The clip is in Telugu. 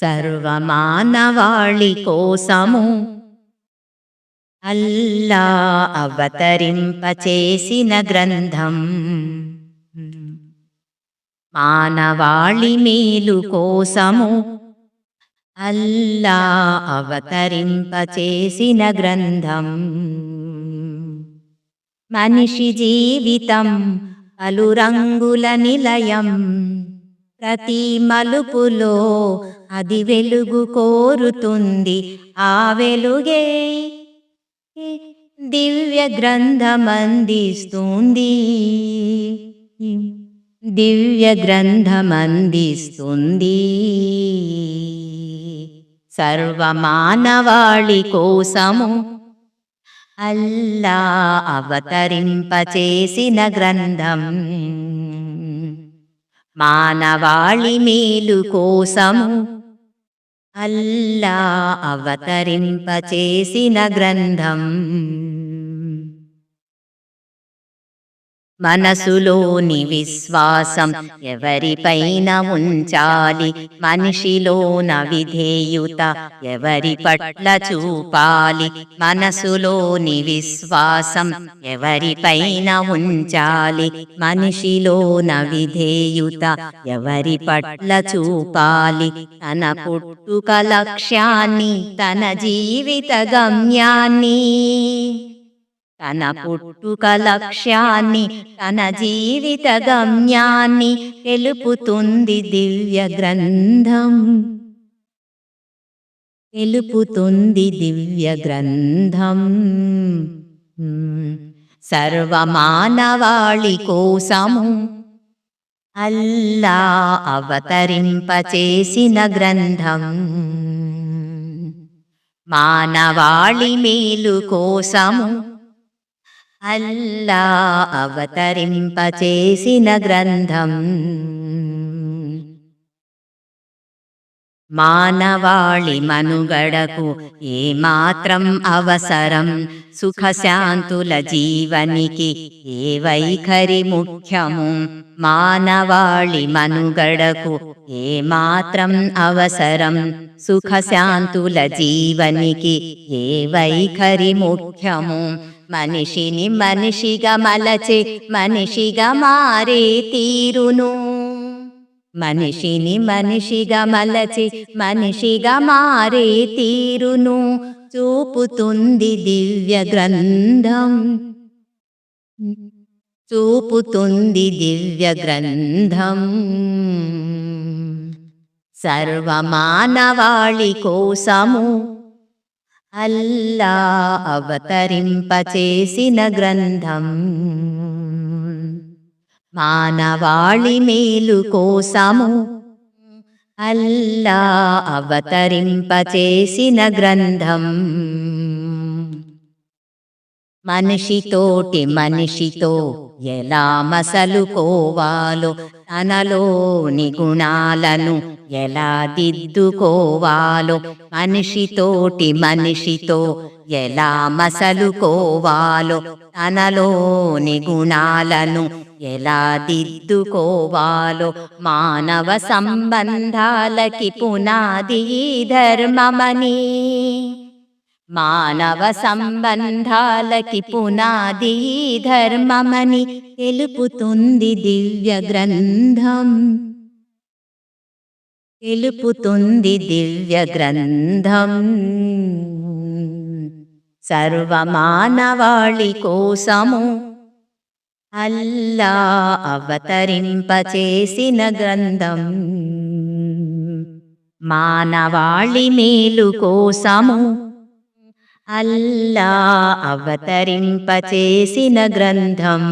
సర్వమానవాళి కోసము అల్లా అవతరింపచేసిన గ్రంథం. మానవాళి మేలు కోసము అల్లా అవతరింపచేసిన గ్రంథం. మనిషి జీవితం పలు రంగుల నిలయం. ప్రతి మలుపులో అది వెలుగు కోరుతుంది. ఆ వెలుగే దివ్య గ్రంథమందిస్తుంది. దివ్య గ్రంథమందిస్తుంది. సర్వమానవాళి కోసము అల్లా అవతరింపచేసిన గ్రంథం. మానవాళి మేలు కోసము అల్లా అవతరింపచేసిన గ్రంథం. మనసులోని విశ్వాసం ఎవరిపైన ఉంచాలి? మనిషిలోన విధేయుత ఎవరి పట్ల చూపాలి? మనసులోని విశ్వాసం ఎవరిపైన ఉంచాలి? మనిషిలోన విధేయుత ఎవరి పట్ల చూపాలి? తన పుట్టుక లక్ష్యాన్ని తన జీవిత గమ్యాన్ని తన పుట్టుక లక్ష్యాన్ని తన జీవిత గమ్యాన్ని తెలుపుతుంది దివ్య గ్రంథం. తెలుపుతుంది దివ్య గ్రంథం. సర్వమానవాళి కోసము అల్లా అవతరింపచేసిన గ్రంథం. మానవాళి మేలు కోసము అల్లా అవతరింపచేసిన గ్రంథం. మానవాళి మనుగడకు ఏమాత్రం అవసరం. సుఖశాంతుల జీవనికి ఏ వైఖరి ముఖ్యము? మానవాళి మనుగడకు ఏమాత్రం అవసరం. సుఖశాంతుల జీవనికి ఏ వైఖరి ముఖ్యము? మనిషిని మనిషిగా మలచే మనిషిగా మారే తీరును. మనిషిని మనిషిగా మలచి మనిషిగా మారే తీరును చూపుతుంది దివ్య గ్రంథం. చూపుతుంది దివ్య గ్రంథం. సర్వమానవాళి కోసము అల్లా అవతరింపచేసిన గ్రంథం. మానవాళి మేలు కోసము అల్లా అవతరింపచేసిన గ్రంథం. మనిషితోటి మనిషితో ఎలా మసలుకోవాలో తనలోని గుణాలను ఎలా దిద్దుకోవాలో మనిషితోటి మనిషితో ఎలా మసలుకోవాలో తనలోని గుణాలను ఎలా దిద్దుకోవాలో మానవ సంబంధాలకి పునాది ధర్మమని. మానవ సంబంధాలకి పునాది ధర్మమని తెలుపుతుంది దివ్య గ్రంథం తెలుపుతుంది దివ్య గ్రంథం సర్వమానవాళి కోసము అల్లా అవతరింపచేసిన గ్రంథం. మానవాళి మేలు కోసము అల్లా అవతరింపచేసిన గ్రంథం.